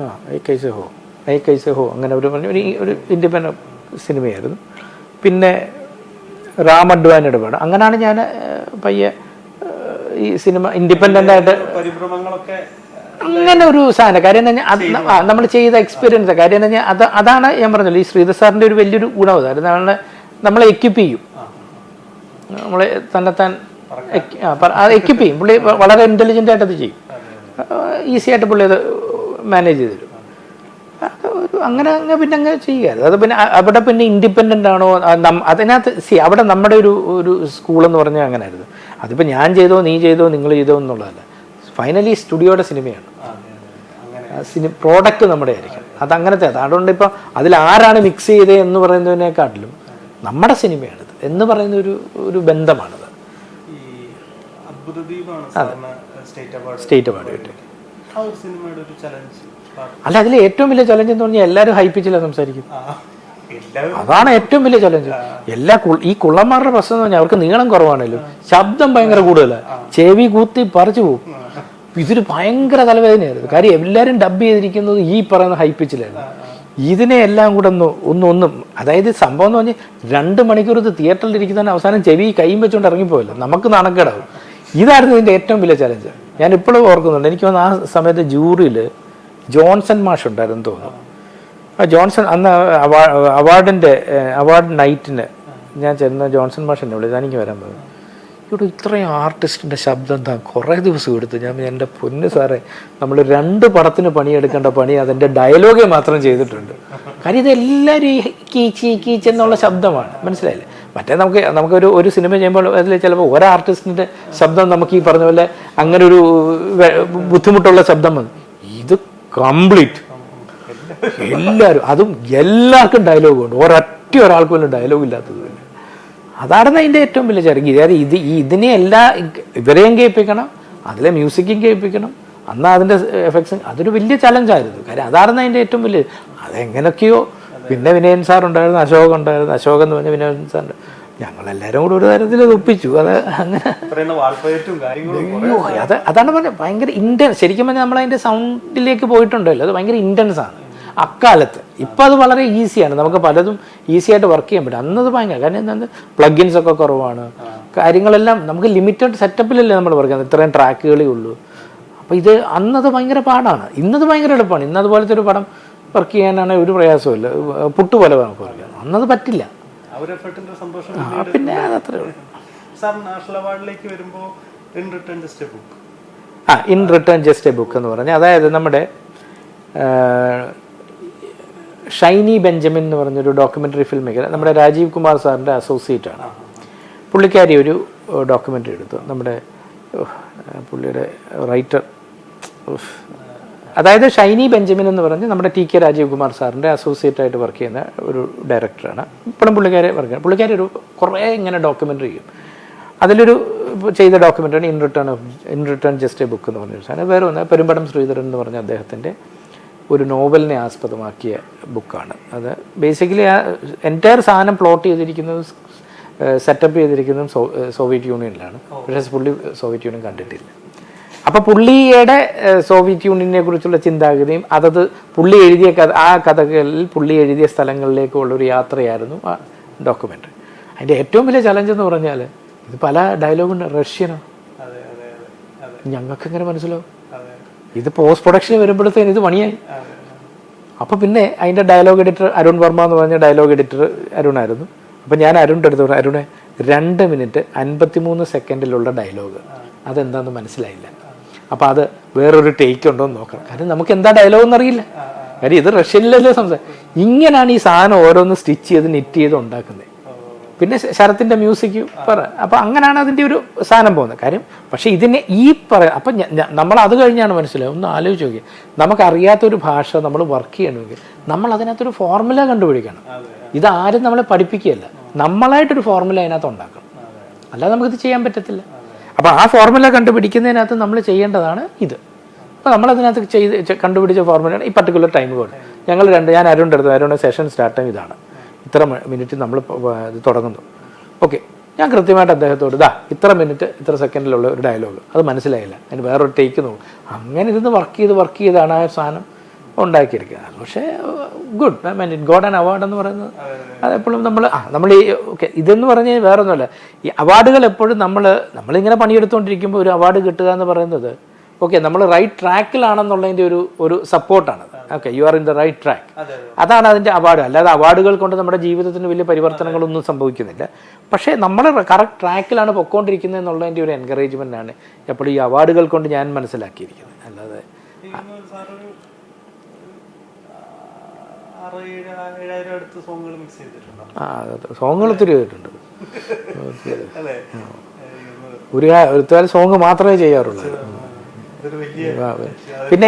ആ ഏ കൈസേ ഹോ ഏ കൈസേ ഹോ അങ്ങനെ ഒരു പറഞ്ഞ ഒരു ഇൻഡിപെൻഡന്റ് സിനിമയായിരുന്നു പിന്നെ റാം അഡ്വാനിയുടെ ഇടപാട്. അങ്ങനെയാണ് ഞാൻ പയ്യെ ഈ സിനിമ ഇൻഡിപെൻഡന്റ് ആയിട്ട് പരിഭ്രമങ്ങളൊക്കെ അങ്ങനെ ഒരു സാധനം. കാര്യം എന്ന് പറഞ്ഞാൽ നമ്മൾ ചെയ്ത എക്സ്പീരിയൻസ് കാര്യം എന്ന് പറഞ്ഞാൽ അത് അതാണ് ഞാൻ പറഞ്ഞല്ലോ ഈ ശ്രീധർ സാറിന്റെ ഒരു വലിയൊരു ഗുണം അതായത് നമ്മളെ നമ്മളെ എക്യുപ്പ് ചെയ്യും. നമ്മളെ തന്നെത്താൻ താൻ അത് എക്യുപ്പ് ചെയ്യും. പുള്ളി വളരെ ഇന്റലിജന്റ് ആയിട്ട് അത് ചെയ്യും. ഈസി ആയിട്ട് പുള്ളി അത് മാനേജ് ചെയ്തു തരും. അങ്ങനെ അങ്ങ് പിന്നെ അങ്ങ് ചെയ്യുക. അത് പിന്നെ അവിടെ പിന്നെ ഇൻഡിപെൻഡന്റ് ആണോ? അതിനകത്ത് സി അവിടെ നമ്മുടെ ഒരു ഒരു സ്കൂൾ എന്ന് പറഞ്ഞാൽ അങ്ങനെയായിരുന്നു. അതിപ്പോൾ ഞാൻ ചെയ്തോ നീ ചെയ്തോ നിങ്ങൾ ചെയ്തോ എന്നുള്ളതല്ല. ഫൈനലി സ്റ്റുഡിയോയുടെ സിനിമയാണ് സിനിമ സിനി പ്രോഡക്റ്റ് നമ്മുടെ ആയിരിക്കും അത് അങ്ങനത്തെ അത്. അതുകൊണ്ട് ഇപ്പോൾ അതിൽ ആരാണ് മിക്സ് ചെയ്തത് എന്ന് പറയുന്നതിനെക്കാട്ടിലും നമ്മുടെ സിനിമയാണിത് എന്ന് പറയുന്ന ഒരു ഒരു ബന്ധമാണിത് സ്റ്റേറ്റ് അവാർഡ് കിട്ടി അല്ല അതിൽ ഏറ്റവും വലിയ ചലഞ്ച് എന്ന് പറഞ്ഞാൽ എല്ലാവരും ഹൈപ്പിച്ചില്ല സംസാരിക്കും. അതാണ് ഏറ്റവും വലിയ ചലഞ്ച് എല്ലാ ഈ കുള്ളന്മാരുടെ പ്രശ്നം എന്ന് പറഞ്ഞാൽ അവർക്ക് നീളം കുറവാണല്ലോ ശബ്ദം ഭയങ്കര കൂടുതലാണ് ചെവി കൂത്തി പറിച്ചു പോകും ഇതൊരു ഭയങ്കര തലവേദനയായിരുന്നു. കാര്യം എല്ലാവരും ഡബ് ചെയ്തിരിക്കുന്നത് ഈ പറയുന്ന ഹൈപ്പിച്ചിലായിരുന്നു ഇതിനെ എല്ലാം കൂടെ ഒന്ന് ഒന്നും ഒന്നും അതായത് സംഭവം എന്ന് പറഞ്ഞാൽ രണ്ട് മണിക്കൂർ ഇത് തിയേറ്ററിൽ ഇരിക്കുന്നതിന് അവസാനം ചെവി കൈയും വെച്ചുകൊണ്ട് ഇറങ്ങിപ്പോയല്ലോ. നമുക്ക് നാണക്കേടാവും. ഇതായിരുന്നു ഇതിന്റെ ഏറ്റവും വലിയ ചലഞ്ച് ഞാൻ ഇപ്പോഴും ഓർക്കുന്നുണ്ട്. എനിക്ക് തോന്നുന്നു ആ സമയത്ത് ജൂറിയിൽ ജോൺസൺ മാഷ് ഉണ്ടായിരുന്നു തോന്നുന്നു. ജോൺസൺ അന്ന് അവാർഡിന്റെ അവാർഡ് നൈറ്റിന് ഞാൻ ചെന്ന ജോൺസൺ മാഷിനെ വിളിച്ചു എനിക്ക് വരാൻ പറഞ്ഞു ഇവിടെ ഇത്രയും ആർട്ടിസ്റ്റിന്റെ ശബ്ദം താ കുറേ ദിവസം എടുത്തു. ഞാൻ എന്റെ പൊന്ന് സാറേ നമ്മൾ രണ്ട് പടത്തിന് പണിയെടുക്കേണ്ട പണി അതിന്റെ ഡയലോഗേ മാത്രം ചെയ്തിട്ടുണ്ട്. കാര്യം ഇതെല്ലാവരും ഈ കീച്ചി കീച്ച് എന്നുള്ള ശബ്ദമാണ്. മനസ്സിലായില്ലേ? മറ്റേ നമുക്ക് നമുക്കൊരു ഒരു സിനിമ ചെയ്യുമ്പോൾ അതിൽ ചിലപ്പോൾ ഒരു ആർട്ടിസ്റ്റിന്റെ ശബ്ദം നമുക്ക് ഈ പറഞ്ഞ പോലെ അങ്ങനെ ഒരു ബുദ്ധിമുട്ടുള്ള ശബ്ദം വന്നു. ഇത് കംപ്ലീറ്റ്. എല്ലാവരും അതും എല്ലാവർക്കും ഡയലോഗ് ഉണ്ട്. ഒരൊറ്റ ഒരാൾക്ക് പോലും ഡയലോഗ് ഇല്ലാത്തത് തന്നെ. അതാണ് അതിന്റെ ഏറ്റവും വലിയ ചരക്ക്. അതായത് ഇത് ഇതിനെ എല്ലാ ഇവരെയും കേൾപ്പിക്കണം അതിലെ മ്യൂസിക്കും കേൾപ്പിക്കണം. അന്നാ അതിന്റെ എഫക്ട്സ് അതൊരു വലിയ ചലഞ്ചായിരുന്നു കാര്യം അതാണ് അതിന്റെ ഏറ്റവും വലിയ അതെങ്ങനെയൊക്കെയോ പിന്നെ വിനയൻ സാർ ഉണ്ടായിരുന്നു അശോക് ഉണ്ടായിരുന്നു. അശോക് എന്ന് പറഞ്ഞ വിനയൻ സാർ ഞങ്ങളെല്ലാവരും കൂടെ ഒരു തരത്തിൽ ഒപ്പിച്ചു. അത് അങ്ങനെ അയ്യോ അത് അതാണ് പറഞ്ഞത്. ഭയങ്കര ഇന്റൻസ് ശരിക്കും പറഞ്ഞാൽ നമ്മൾ അതിന്റെ സൗണ്ടിലേക്ക് പോയിട്ടുണ്ടല്ലോ. അത് ഭയങ്കര ഇന്റൻസ് ആണ്. അക്കാലത്ത്. ഇപ്പം അത് വളരെ ഈസിയാണ് നമുക്ക് പലതും ഈസി ആയിട്ട് വർക്ക് ചെയ്യാൻ പറ്റും. അന്നത് ഭയങ്കര കാരണം എന്താണ് പ്ലഗിൻസ് ഒക്കെ കുറവാണ്. കാര്യങ്ങളെല്ലാം നമുക്ക് ലിമിറ്റഡ് സെറ്റപ്പിലല്ലേ നമ്മൾ വർക്ക് ചെയ്യുന്നത്. ഇത്രയും ട്രാക്കുകളേ ഉള്ളൂ. അപ്പോൾ ഇത് അന്നത് ഭയങ്കര പാടാണ്. ഇന്നത് ഭയങ്കര എളുപ്പമാണ്. ഇന്ന് അതുപോലത്തെ ഒരു പടം വർക്ക് ചെയ്യാനാണ് ഒരു പ്രയാസമില്ല പുട്ട് പോലെ നമുക്ക് വർക്ക് ചെയ്യാം. അന്നത് പറ്റില്ല. പിന്നെ അതത്രേ ഉള്ളൂ. സാർ നാഷണൽ അവാർഡിലേക്ക് വരുമ്പോൾ in return just a book ആ in return just a book എന്ന് പറഞ്ഞാൽ അതായത് നമ്മുടെ ഷൈനി ബെഞ്ചമിൻ എന്ന് പറഞ്ഞൊരു ഡോക്യുമെന്ററി ഫിൽം മേക്കർ നമ്മുടെ രാജീവ് കുമാർ സാറിന്റെ അസോസിയേറ്റ് ആണ്. പുള്ളിക്കാരി ഒരു ഡോക്യുമെന്ററി എടുത്തു. നമ്മുടെ പുള്ളിയുടെ റൈറ്റർ അതായത് ഷൈനി ബെഞ്ചമിൻ എന്ന് പറഞ്ഞ് നമ്മുടെ ടി കെ രാജീവ് കുമാർ സാറിന്റെ അസോസിയേറ്റ് ആയിട്ട് വർക്ക് ചെയ്യുന്ന ഒരു ഡയറക്ടറാണ് ഇപ്പോഴും പുള്ളിക്കാരെ വർക്ക് ചെയ്യുന്നത് പുള്ളിക്കാരി ഒരു കുറേ ഇങ്ങനെ ഡോക്യുമെന്ററി ചെയ്യും. അതിലൊരു ചെയ്ത documentary in return of in return just a book എന്ന് പറഞ്ഞൊരു സാധനം. വേറെ ഒന്ന് പെരുമ്പടം ശ്രീധരൻ എന്ന് പറഞ്ഞ അദ്ദേഹത്തിന്റെ ഒരു നോവലിനെ ആസ്പദമാക്കിയ ബുക്കാണ്. അത് ബേസിക്കലി ആ എന്റയർ സാധനം പ്ലോട്ട് ചെയ്തിരിക്കുന്നത് സെറ്റപ്പ് ചെയ്തിരിക്കുന്നതും സോ സോവിയറ്റ് യൂണിയനിലാണ്. പക്ഷേ പുള്ളി സോവിയറ്റ് യൂണിയൻ കണ്ടിട്ടില്ല. അപ്പോൾ പുള്ളിയുടെ സോവിയറ്റ് യൂണിയനെ കുറിച്ചുള്ള ചിന്താഗതിയും അതത് പുള്ളി എഴുതിയ കഥ ആ കഥകളിൽ പുള്ളി എഴുതിയ സ്ഥലങ്ങളിലേക്കുള്ള ഒരു യാത്രയായിരുന്നു ആ ഡോക്യുമെന്ററി അതിന്റെ ഏറ്റവും വലിയ ചലഞ്ച് എന്ന് പറഞ്ഞാൽ ഇത് പല ഡയലോഗുണ്ട് റഷ്യനോ? അതെ അതെ അതെ അതെ. ഞങ്ങൾക്ക് എങ്ങനെ മനസ്സിലാവും? ഇത് പോസ്റ്റ് പ്രൊഡക്ഷൻ വരുമ്പോഴത്തേന് ഇത് പണിയായി. അപ്പോൾ പിന്നെ അതിന്റെ ഡയലോഗ് എഡിറ്റർ അരുൺ വർമ്മ എന്ന് പറഞ്ഞ ഡയലോഗ് എഡിറ്റർ അരുണായിരുന്നു അപ്പോൾ ഞാൻ അരുണിന്റെ അടുത്ത് പറഞ്ഞു അരുണെ രണ്ട് മിനിറ്റ് അൻപത്തിമൂന്ന് സെക്കൻഡിലുള്ള ഡയലോഗ് അതെന്താന്ന് മനസ്സിലായില്ല. അപ്പോൾ അത് വേറൊരു ടേക്ക് ഉണ്ടോ എന്ന് നോക്കണം. കാരണം നമുക്ക് എന്താ ഡയലോഗ് എന്നറിയില്ല കാര്യം ഇത് റഷ്യനിലല്ലേ സംസാരം ഇങ്ങനെയാണ് ഈ സാധനം ഓരോന്ന് സ്റ്റിച്ച് ചെയ്ത് നിറ്റ് ചെയ്ത് ഉണ്ടാക്കുന്നത് പിന്നെ ശരത്തിന്റെ മ്യൂസിക് പറ. അപ്പൊ അങ്ങനെയാണ് അതിന്റെ ഒരു സാധനം പോകുന്നത്. കാര്യം പക്ഷേ ഇതിനെ ഈ പറ അപ്പൊ നമ്മൾ അത് കഴിഞ്ഞാണ് മനസ്സിലായത്. ഒന്ന് ആലോചിച്ച് നോക്കി നമുക്കറിയാത്തൊരു ഭാഷ നമ്മൾ വർക്ക് ചെയ്യണമെങ്കിൽ നമ്മൾ അതിനകത്തൊരു ഫോർമുല കണ്ടുപിടിക്കണം. ഇത് ആരും നമ്മളെ പഠിപ്പിക്കുകയല്ല. നമ്മളായിട്ടൊരു ഫോർമുല അതിനകത്ത് ഉണ്ടാക്കണം. അല്ലാതെ നമുക്കിത് ചെയ്യാൻ പറ്റത്തില്ല. അപ്പോൾ ആ ഫോർമുല കണ്ടുപിടിക്കുന്നതിനകത്ത് നമ്മൾ ചെയ്യേണ്ടതാണ് ഇത്. അപ്പോൾ നമ്മളതിനകത്ത് ചെയ്ത് കണ്ടുപിടിച്ച ഫോർമുലയാണ് ഈ പർട്ടിക്കുലർ ടൈം പോലെ. ഞങ്ങൾ രണ്ട് ഞാൻ അരുണിന്റെ അടുത്ത് അരുണിന്റെ സെഷൻ സ്റ്റാർട്ട് ടൈം ഇതാണ്. ഇത്ര മിനിറ്റ് നമ്മൾ ഇത് തുടങ്ങുന്നു. ഓക്കെ ഞാൻ കൃത്യമായിട്ട് അദ്ദേഹത്തോട് ഇതാ ഇത്ര മിനിറ്റ് ഇത്ര സെക്കൻഡിലുള്ള ഒരു ഡയലോഗ് അത് മനസ്സിലായില്ല. അതിന് വേറൊരു ടേക്ക് നോക്കും. അങ്ങനെ ഇരുന്ന് വർക്ക് ചെയ്ത് വർക്ക് ചെയ്താണ് ആ സാധനം ഉണ്ടാക്കിയിരിക്കുന്നത്. പക്ഷേ good I mean it got an award എന്ന് പറയുന്നത്. അതെപ്പോഴും നമ്മൾ ആ നമ്മൾ ഈ ഓക്കെ ഇതെന്ന് പറഞ്ഞ് വേറെ ഒന്നുമല്ല ഈ അവാർഡുകൾ എപ്പോഴും നമ്മൾ നമ്മളിങ്ങനെ പണിയെടുത്തുകൊണ്ടിരിക്കുമ്പോൾ ഒരു അവാർഡ് കിട്ടുക എന്ന് പറയുന്നത് ഓക്കെ നമ്മൾ റൈറ്റ് ട്രാക്കിലാണെന്നുള്ളതിന്റെ ഒരു ഒരു സപ്പോർട്ടാണ് okay you are in the right track അതാണ് അതിന്റെ അവാർഡ്. അല്ലാതെ അവാർഡുകൾ കൊണ്ട് നമ്മുടെ ജീവിതത്തിന് വലിയ പരിവർത്തനങ്ങളൊന്നും സംഭവിക്കുന്നില്ല. പക്ഷേ നമ്മൾ കറക്റ്റ് ട്രാക്കിലാണ് പൊക്കോണ്ടിരിക്കുന്നത് എന്നുള്ളതിന്റെ ഒരു എൻകറേജ്മെന്റ് ആണ് എപ്പോഴും ഈ അവാർഡുകൾ കൊണ്ട് ഞാൻ മനസ്സിലാക്കിയിരിക്കുന്നത്. അല്ലാതെ ആ സോങ്ങുകൾ ഒത്തിരി ചെയ്തിട്ടുണ്ട്. ഒരു ഒരുത്താൽ ഒരു സോങ് മാത്രമേ ചെയ്യാറുള്ളൂ. പിന്നെ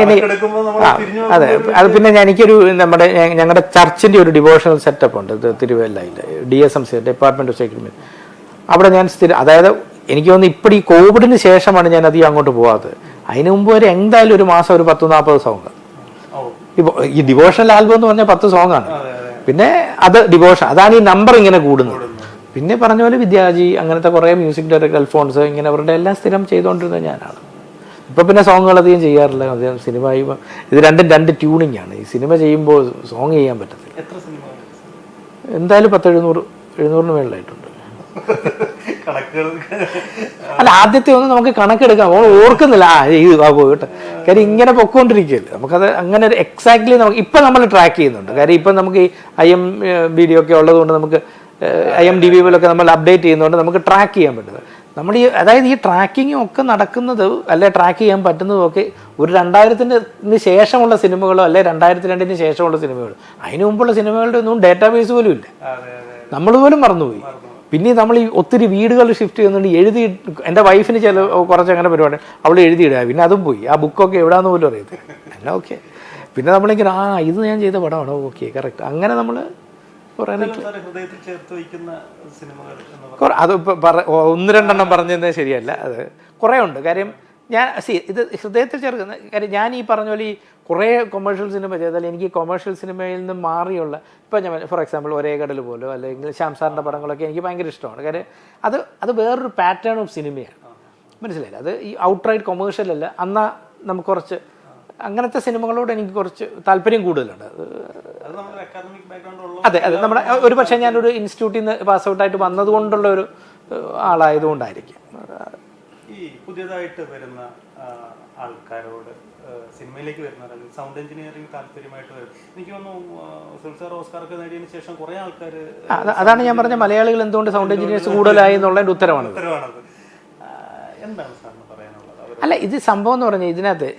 അതെ അത് പിന്നെ എനിക്കൊരു നമ്മുടെ ഞങ്ങളുടെ ചർച്ചിന്റെ ഒരു ഡിവോഷണൽ സെറ്റപ്പ് ഉണ്ട്. തിരുവല്ലയിൽ D S M C department of security അവിടെ ഞാൻ സ്ഥിരം അതായത് എനിക്ക് തോന്നുന്നു ഇപ്പം ഈ കോവിഡിന് ശേഷമാണ് ഞാൻ അധികം അങ്ങോട്ട് പോകാത്തത് അതിന് മുമ്പ് വരെ എന്തായാലും ഒരു മാസം ഒരു പത്ത് നാൽപ്പത് സോങ് ഇപ്പോൾ ഈ ഡിവോഷണൽ ആൽബം എന്ന് പറഞ്ഞാൽ പത്ത് സോങ് ആണ്. പിന്നെ അത് ഡിവോഷൻ അതാണ് ഈ നമ്പർ ഇങ്ങനെ കൂടുന്നത്. പിന്നെ പറഞ്ഞ പോലെ വിദ്യാജി അങ്ങനത്തെ കുറേ മ്യൂസിക് ഡയറക്ടർ അൽഫോൺസ് ഇങ്ങനെ അവരുടെ എല്ലാം സ്ഥിരം ചെയ്തുകൊണ്ടിരുന്നത് ഞാനാണ്. ഇപ്പൊ പിന്നെ സോങ്ങുകൾ അധികം ചെയ്യാറില്ല. അദ്ദേഹം സിനിമ ഇത് രണ്ടും രണ്ട് ട്യൂണിംഗ് ആണ്. ഈ സിനിമ ചെയ്യുമ്പോൾ സോങ് ചെയ്യാൻ പറ്റത്തില്ല. എന്തായാലും പത്ത് എഴുന്നൂറ് എഴുന്നൂറിന് മേളിലായിട്ടുണ്ട്. അല്ല ആദ്യത്തെ ഒന്നും നമുക്ക് കണക്കെടുക്കാം. നമ്മൾ ഓർക്കുന്നില്ല. ആ ഇത് ആ പോയി കേട്ടോ. കാര്യം ഇങ്ങനെ പൊക്കോണ്ടിരിക്കുകയല്ലേ. നമുക്കത് അങ്ങനെ ഒരു എക്സാക്ട്ലി നമുക്ക് ഇപ്പം നമ്മൾ ട്രാക്ക് ചെയ്യുന്നുണ്ട്. കാര്യം ഇപ്പം നമുക്ക് ഈ ഐ എം വീഡിയോ ഒക്കെ ഉള്ളതുകൊണ്ട് നമുക്ക് ഐ എം ഡി ബിയിലൊക്കെ നമ്മൾ അപ്ഡേറ്റ് ചെയ്യുന്നതുകൊണ്ട് നമുക്ക് ട്രാക്ക് ചെയ്യാൻ പറ്റുന്നത്. നമ്മൾ ഈ അതായത് ഈ ട്രാക്കിങ്ങും ഒക്കെ നടക്കുന്നത് അല്ലെ ട്രാക്ക് ചെയ്യാൻ പറ്റുന്നതും ഒക്കെ ഒരു രണ്ടായിരത്തിന് ശേഷമുള്ള സിനിമകളോ അല്ലെ രണ്ടായിരത്തി രണ്ടിന് ശേഷമുള്ള സിനിമകളോ. അതിനു മുമ്പുള്ള സിനിമകളുടെ ഒന്നും ഡേറ്റാബേസ് പോലും ഇല്ല. നമ്മൾ പോലും മറന്നുപോയി. പിന്നെ നമ്മൾ ഈ ഒത്തിരി വീടുകൾ ഷിഫ്റ്റ് ചെയ്യുന്നുണ്ട്. എഴുതി എന്റെ വൈഫിന് ചില കുറച്ച് അങ്ങനെ പരിപാടി അവൾ എഴുതിയിടുക. പിന്നെ അതും പോയി. ആ ബുക്കൊക്കെ എവിടാന്ന് പോലും അറിയത്തില്ല. എല്ലാം ഓക്കെ പിന്നെ നമ്മളിങ്ങനെ ആ ഇത് ഞാൻ ചെയ്ത പടമാണോ? ഓക്കെ കറക്റ്റ് അങ്ങനെ നമ്മൾ അത് ഒന്ന് രണ്ടെണ്ണം പറഞ്ഞത് ശരിയല്ല. അത് കുറേ ഉണ്ട്. കാര്യം ഞാൻ സി ഇത് ഹൃദയത്തിൽ ചേർക്കുന്ന കാര്യം ഞാൻ ഈ പറഞ്ഞ പോലെ ഈ കുറേ കൊമേഴ്ഷ്യൽ സിനിമ ചെയ്താൽ എനിക്ക് കൊമേഴ്ഷ്യൽ സിനിമയിൽ നിന്ന് മാറിയുള്ള ഇപ്പം ഞാൻ ഫോർ എക്സാമ്പിൾ ഒരേ കടൽ പോലോ അല്ലെങ്കിൽ ശ്യാം സാറിന്റെ പടങ്ങളൊക്കെ എനിക്ക് ഭയങ്കര ഇഷ്ടമാണ്. കാര്യം അത് അത് വേറൊരു പാറ്റേൺ ഓഫ് സിനിമയാണ് മനസ്സിലായില്ല? അത് ഈ ഔട്ട്റൈറ്റ് കൊമേഴ്ഷ്യൽ അല്ല. അന്നാ നമുക്ക് കുറച്ച് അങ്ങനത്തെ സിനിമകളോട് എനിക്ക് കുറച്ച് താല്പര്യം കൂടുതലുണ്ട് അത് അത് നമ്മുടെ ഒരു പക്ഷേ ഞാനൊരു ഇൻസ്റ്റിറ്റ്യൂട്ടിൽ നിന്ന് പാസ് ഔട്ടായിട്ട് വന്നതുകൊണ്ടുള്ള ഒരു ആളായത് ആളായതുകൊണ്ടായിരിക്കും. ഈ പുതിയതായിട്ട് വരുന്ന ആൾക്കാരോട് സിനിമയിലേക്ക് വരുന്നവർ സൗണ്ട് എഞ്ചിനീയറിംഗ് താല്പര്യമായിട്ട് വരും. എനിക്ക് തോന്നുന്നു സുൽസാർ ഓസ്കാർ ഒക്കെ നേടിയതിനു ശേഷം കുറെ ആൾക്കാർ അതാണ് ഞാൻ പറഞ്ഞ മലയാളികൾ എന്തുകൊണ്ട് സൗണ്ട് എഞ്ചിനീയേഴ്സ് കൂടുതലായി എന്നുള്ളതിന്റെ ഉത്തരവാണ് ഉത്തരവാണത്. എന്താണ് സാറിന് അല്ല ഇത് സംഭവം എന്ന് പറഞ്ഞാൽ ഇതിനകത്ത്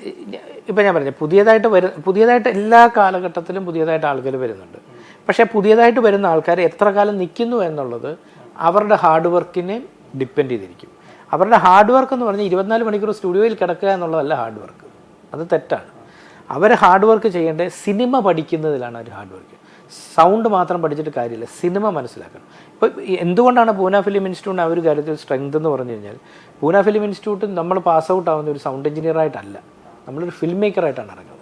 ഇപ്പം ഞാൻ പറഞ്ഞു പുതിയതായിട്ട് വരു പുതിയതായിട്ട് എല്ലാ കാലഘട്ടത്തിലും പുതിയതായിട്ട് ആളുകൾ വരുന്നുണ്ട്. പക്ഷേ പുതിയതായിട്ട് വരുന്ന ആൾക്കാർ എത്ര കാലം നിൽക്കുന്നു എന്നുള്ളത് അവരുടെ ഹാർഡ് വർക്കിനെ ഡിപ്പെൻഡ് ചെയ്തിരിക്കും. അവരുടെ ഹാർഡ് വർക്ക് എന്ന് പറഞ്ഞാൽ ഇരുപത്തിനാല് മണിക്കൂർ സ്റ്റുഡിയോയിൽ കിടക്കുക എന്നുള്ളതല്ല ഹാർഡ് വർക്ക്. അത് തെറ്റാണ്. അവർ ഹാർഡ് വർക്ക് ചെയ്യേണ്ടത് സിനിമ പഠിക്കുന്നതിലാണ് അവർ ഹാർഡ് വർക്ക് സൗണ്ട് മാത്രം പഠിച്ചിട്ട് കാര്യമില്ല. സിനിമ മനസ്സിലാക്കണം. ഇപ്പോൾ എന്തുകൊണ്ടാണ് പൂന ഫിലിം ഇൻസ്റ്റിറ്റ്യൂട്ടിന് ആ ഒരു കാര്യത്തിൽ സ്ട്രെങ്ത് എന്ന് പറഞ്ഞു കഴിഞ്ഞാൽ പൂന ഫിലിം ഇൻസ്റ്റിറ്റ്യൂട്ട് നമ്മൾ പാസ് ഔട്ട് ആവുന്ന ഒരു സൗണ്ട് എഞ്ചിനീയർ ആയിട്ടല്ല. നമ്മളൊരു ഫിലിം മേക്കറായിട്ടാണ് ഇറങ്ങുന്നത്.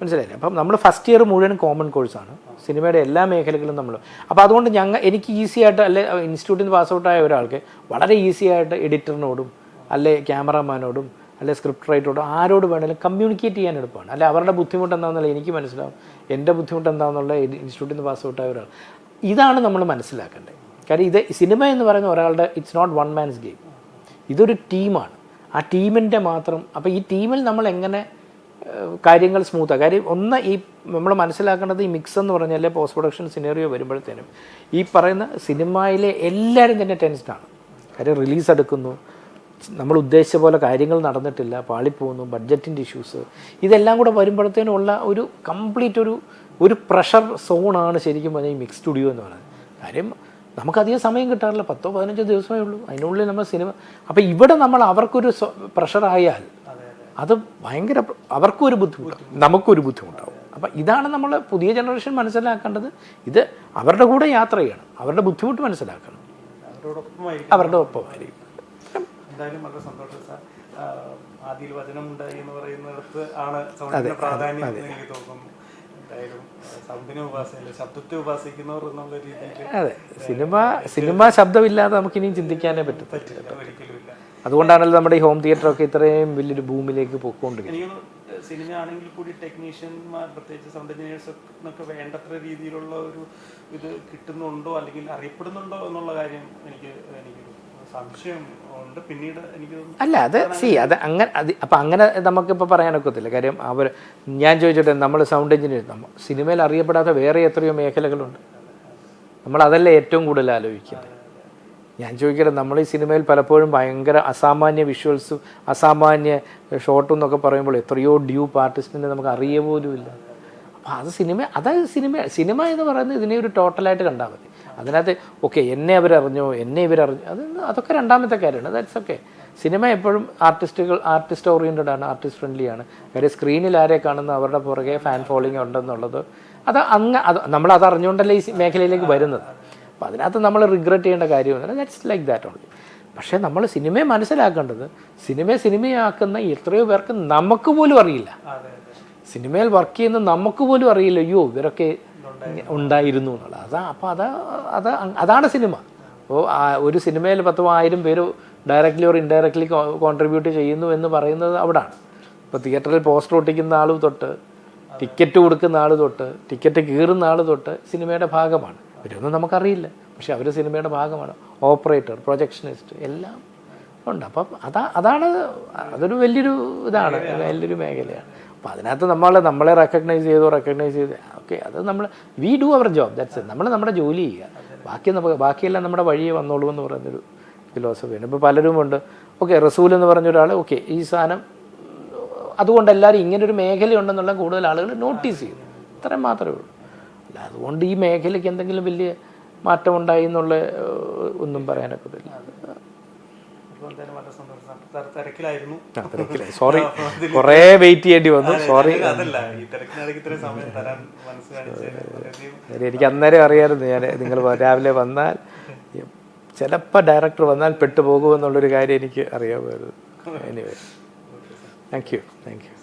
മനസ്സിലായില്ലേ? അപ്പം നമ്മൾ ഫസ്റ്റ് ഇയർ മുഴുവൻ കോമൺ കോഴ്സാണ് സിനിമയുടെ എല്ലാ മേഖലകളിലും നമ്മൾ. അപ്പോൾ അതുകൊണ്ട് ഞങ്ങൾ എനിക്ക് ഈസി ആയിട്ട് അല്ലെ ഇൻസ്റ്റിറ്റ്യൂട്ടിൽ നിന്ന് പാസ് ഔട്ട് ആയ ഒരാൾക്ക് വളരെ ഈസി ആയിട്ട് എഡിറ്ററിനോടും അല്ലെ ക്യാമറാമാനോടും അല്ലെ സ്ക്രിപ്റ്റ് റൈറ്ററോടും ആരോട് വേണമെങ്കിലും കമ്മ്യൂണിക്കേറ്റ് ചെയ്യാൻ എളുപ്പമാണ്. അല്ലെ അവരുടെ ബുദ്ധിമുട്ട് എന്താണെന്നുള്ള എനിക്ക് മനസ്സിലാവും. എന്റെ ബുദ്ധിമുട്ട് എന്താണെന്നുള്ള ഇൻസ്റ്റിറ്റ്യൂട്ടിൽ നിന്ന് പാസ് ഔട്ട് ആയ ഒരാൾ. ഇതാണ് നമ്മൾ മനസ്സിലാക്കേണ്ടത്. കാര്യം ഇത് സിനിമ എന്ന് പറയുന്ന ഒരാളുടെ it's not one man's game ഇതൊരു ടീമാണ്. ആ ടീമിന്റെ മാത്രം അപ്പോൾ ഈ ടീമിൽ നമ്മൾ എങ്ങനെ കാര്യങ്ങൾ സ്മൂത്താണ് കാര്യം ഒന്ന് ഈ നമ്മൾ മനസ്സിലാക്കേണ്ടത് ഈ മിക്സ് എന്ന് പറഞ്ഞാൽ പോസ്റ്റ് പ്രൊഡക്ഷൻ സിനേറിയോ വരുമ്പോഴത്തേനും ഈ പറയുന്ന സിനിമയിലെ എല്ലാവരും തന്നെ ടെൻസ്ഡാണ് കാര്യം റിലീസ് എടുക്കുന്നു. നമ്മൾ ഉദ്ദേശിച്ച പോലെ കാര്യങ്ങൾ നടന്നിട്ടില്ല പാളിപ്പോകുന്നു ബഡ്ജറ്റിന്റെ ഇഷ്യൂസ് ഇതെല്ലാം കൂടെ വരുമ്പോഴത്തേനുള്ള ഒരു കംപ്ലീറ്റ് ഒരു ഒരു പ്രഷർ സോണാണ് ശരിക്കും പറഞ്ഞാൽ ഈ മിക്സ് സ്റ്റുഡിയോ എന്ന് പറയുന്നത്. കാര്യം നമുക്കധികം സമയം കിട്ടാറില്ല. പത്തോ പതിനഞ്ചോ ദിവസമേ ഉള്ളൂ. അതിനുള്ളിൽ നമ്മൾ സിനിമ അപ്പോൾ ഇവിടെ നമ്മൾ അവർക്കൊരു പ്രഷറായാൽ അത് ഭയങ്കര അവർക്കൊരു അവർക്കും ഒരു ബുദ്ധിമുട്ടാവും. നമുക്കൊരു ബുദ്ധിമുട്ടാവും. അപ്പം ഇതാണ് നമ്മൾ പുതിയ ജനറേഷൻ മനസ്സിലാക്കേണ്ടത്. ഇത് അവരുടെ കൂടെ യാത്ര ചെയ്യണം. അവരുടെ ബുദ്ധിമുട്ട് മനസ്സിലാക്കണം. അവരുടെ ഒപ്പമായിരിക്കും എന്തായാലും വളരെ സന്തോഷം സാർ. ആദ്യ വചനം ഉണ്ടായി എന്ന് പറയുന്നിടത്ത് ആണ് സൗണ്ടിന്റെ പ്രാധാന്യം എന്ന് എനിക്ക് തോന്നുന്നു. അതെ സിനിമ സിനിമ ശബ്ദമില്ലാതെ നമുക്ക് ഇനിയും ചിന്തിക്കാനേ പറ്റും പറ്റില്ല ഒരിക്കലും ഇല്ല അതുകൊണ്ടാണല്ലോ നമ്മുടെ ഈ ഹോം തിയേറ്ററൊക്കെ ഇത്രയും വലിയൊരു ഭൂമിയിലേക്ക് ആണെങ്കിൽ കൂടി ടെക്നീഷ്യന്മാർ പ്രത്യേകിച്ച് സൗണ്ട് ഒക്കെ വേണ്ടത്ര രീതിയിലുള്ള ഒരു ഇത് കിട്ടുന്നുണ്ടോ അല്ലെങ്കിൽ അറിയപ്പെടുന്നുണ്ടോ എന്നുള്ള കാര്യം എനിക്ക് എനിക്ക് അല്ല അത് സി അത് അങ്ങനെ അത് അപ്പം അങ്ങനെ നമുക്കിപ്പോൾ പറയാനൊക്കത്തില്ല കാര്യം അവർ ഞാൻ ചോദിച്ചോട്ടെ നമ്മൾ സൗണ്ട് എഞ്ചിനീയർ നമ്മൾ സിനിമയിൽ അറിയപ്പെടാത്ത വേറെ എത്രയോ മേഖലകളുണ്ട്. നമ്മൾ അതല്ലേ ഏറ്റവും കൂടുതൽ ആലോചിക്കുന്നത് ഞാൻ ചോദിക്കട്ടെ നമ്മൾ ഈ സിനിമയിൽ പലപ്പോഴും ഭയങ്കര അസാമാന്യ വിഷ്വൽസും അസാമാന്യ ഷോട്ടും എന്നൊക്കെ പറയുമ്പോൾ എത്രയോ ഡ്യൂ ആർട്ടിസ്റ്റിനെ നമുക്ക് അറിയ പോലുമില്ല അപ്പോൾ അത് സിനിമ അതായത് സിനിമ സിനിമ എന്ന് പറയുന്നത് ഇതിനെ ഒരു ടോട്ടലായിട്ട് കണ്ടാൽ മതി. അതിനകത്ത് ഓക്കെ എന്നെ അവരറിഞ്ഞോ? എന്നെ ഇവരറിഞ്ഞോ? അത് അതൊക്കെ രണ്ടാമത്തെ കാര്യമാണ്. ദാറ്റ്സ് ഓക്കെ സിനിമ എപ്പോഴും ആർട്ടിസ്റ്റുകൾ ആർട്ടിസ്റ്റ് ഓറിയന്റഡ് ആണ് ആർട്ടിസ്റ്റ് ഫ്രണ്ട്ലി ആണ്. കാര്യം സ്ക്രീനിൽ ആരെ കാണുന്ന അവരുടെ പുറകെ ഫാൻ ഫോളോയിങ് ഉണ്ടെന്നുള്ളത്. അത് അങ്ങ് അത് നമ്മൾ അത് അറിഞ്ഞുകൊണ്ടല്ലേ ഈ മേഖലയിലേക്ക് വരുന്നത്. അപ്പോൾ അതിനകത്ത് നമ്മൾ റിഗ്രറ്റ് ചെയ്യേണ്ട കാര്യമൊന്നുമില്ല. ദാറ്റ്സ് ലൈക്ക് ദാറ്റ് ഓൺലി പക്ഷേ നമ്മൾ സിനിമയെ മനസ്സിലാക്കേണ്ടത് സിനിമയെ സിനിമയാക്കുന്ന എത്രയോ പേർക്ക് നമുക്ക് പോലും അറിയില്ല. സിനിമയിൽ വർക്ക് ചെയ്യുന്ന നമുക്ക് പോലും അറിയില്ല. അയ്യോ ഇവരൊക്കെ ഉണ്ടായിരുന്നു എന്നുള്ളത്. അതാ അപ്പോൾ അത് അത് അതാണ് സിനിമ. അപ്പോൾ ഒരു സിനിമയിൽ പത്തും ആയിരം പേര് ഡയറക്റ്റ്ലി ഓർ ഇൻഡയറക്റ്റ്ലി കോൺട്രിബ്യൂട്ട് ചെയ്യുന്നു എന്ന് പറയുന്നത് അവിടാണ്. ഇപ്പോൾ തിയേറ്ററിൽ പോസ്റ്റർ ഒട്ടിക്കുന്ന ആൾ തൊട്ട് ടിക്കറ്റ് കൊടുക്കുന്ന ആൾ തൊട്ട് ടിക്കറ്റ് കീറുന്ന ആൾ തൊട്ട് സിനിമയുടെ ഭാഗമാണ്. ഇവരൊന്നും നമുക്കറിയില്ല. പക്ഷെ അവർ സിനിമയുടെ ഭാഗമാണ്. ഓപ്പറേറ്റർ പ്രൊജക്ഷനിസ്റ്റ് എല്ലാം ഉണ്ട്. അപ്പം അതാ അതാണ് അതൊരു വലിയൊരു ഇതാണ് വലിയൊരു മേഖലയാണ്. അപ്പം അതിനകത്ത് നമ്മൾ നമ്മളെ റെക്കഗ്നൈസ് ചെയ്തോ റെക്കഗ്നൈസ് ചെയ്ത്. ഓക്കെ അത് നമ്മൾ we do our job that's നമ്മൾ നമ്മുടെ ജോലി ചെയ്യുക. ബാക്കി നമുക്ക് ബാക്കിയെല്ലാം നമ്മുടെ വഴിയെ വന്നോളൂ എന്ന് പറയുന്നൊരു ഫിലോസഫിയാണ് ഇപ്പോൾ പലരും ഉണ്ട്. ഓക്കെ റസൂൽ എന്ന് പറഞ്ഞ ഒരാൾ ഓക്കെ ഈ സാധനം അതുകൊണ്ട് എല്ലാവരും ഇങ്ങനൊരു മേഖലയുണ്ടെന്നുള്ള കൂടുതൽ ആളുകൾ നോട്ടീസ് ചെയ്യും. ഇത്രയും മാത്രമേ ഉള്ളൂ. അല്ല അതുകൊണ്ട് ഈ മേഖലയ്ക്ക് എന്തെങ്കിലും വലിയ മാറ്റമുണ്ടായി എന്നുള്ള ഒന്നും പറയാനൊക്കത്തില്ല. തിരക്കിലായിരുന്നു. സോറി കുറേ വെയിറ്റ് ചെയ്യേണ്ടി വന്നു. സോറി അതല്ല. ഈ തിരക്കിനിടയ്ക്ക് ഇത്ര സമയം തരാൻ മനസ്സ് കാണിച്ചതിന് വളരെയധികം കാര്യം എനിക്ക് അന്നേരം അറിയാമായിരുന്നു. ഞാൻ നിങ്ങൾ രാവിലെ വന്നാൽ ചിലപ്പോൾ ഡയറക്ടർ വന്നാൽ പെട്ടുപോകുമെന്നുള്ളൊരു കാര്യം എനിക്ക് അറിയാമായിരുന്നു. Anyway thank you thank you